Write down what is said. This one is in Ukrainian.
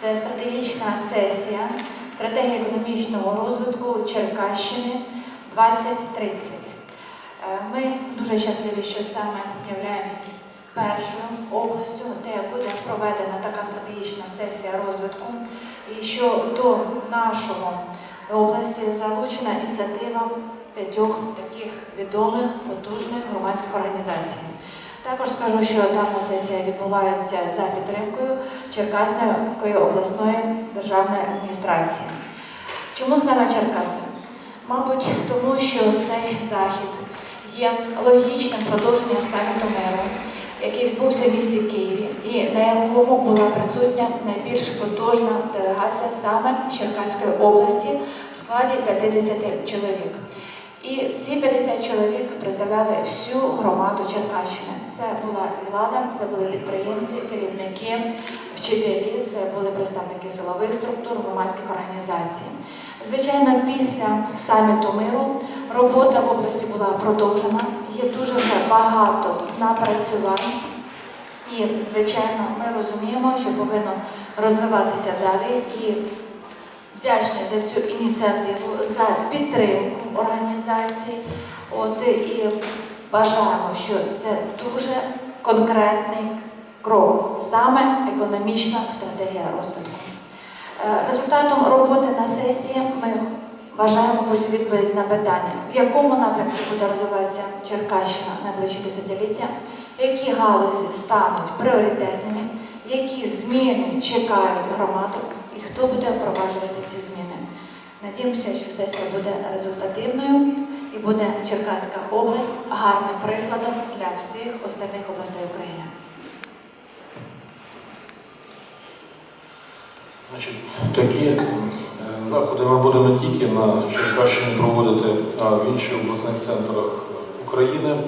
Це стратегічна сесія, стратегія економічного розвитку Черкащини 2030. Е, Ми дуже щасливі, що саме являємось першою областю, де буде проведена така стратегічна сесія розвитку, і що до нашого області залучена ініціатива п'ятьох таких відомих, потужних громадських організацій. Також скажу, що дана сесія відбувається за підтримкою Черкаської обласної державної адміністрації. Чому саме Черкаси? Мабуть, тому що цей захід є логічним продовженням саміту миру, який відбувся в місті Києві, і на якому була присутня найбільш потужна делегація саме Черкаської області в складі 50 чоловік. І ці 50 чоловік представляли всю громаду Черкащини. Це була влада, це були підприємці, керівники, вчителі, це були представники силових структур, громадських організацій. Звичайно, після саміту миру робота в області була продовжена. Є дуже багато напрацювань. І, звичайно, ми розуміємо, що повинно розвиватися далі. І вдячні за цю ініціативу, за підтримку організації. От і бажаємо, що це дуже конкретний крок, саме економічна стратегія розвитку. Е, Результатом роботи на сесії ми бажаємо бути відповідь на питання, в якому напрямку буде розвиватися Черкащина найближчі десятиліття, які галузі стануть пріоритетними, які зміни чекають громаду і хто буде впроваджувати ці зміни. Надіємося, що сесія буде результативною і буде Черкаська область гарним прикладом для всіх остальних областей України. Значить, такі е, заходи ми будемо не тільки на Черкащині проводити, а в інших обласних центрах України.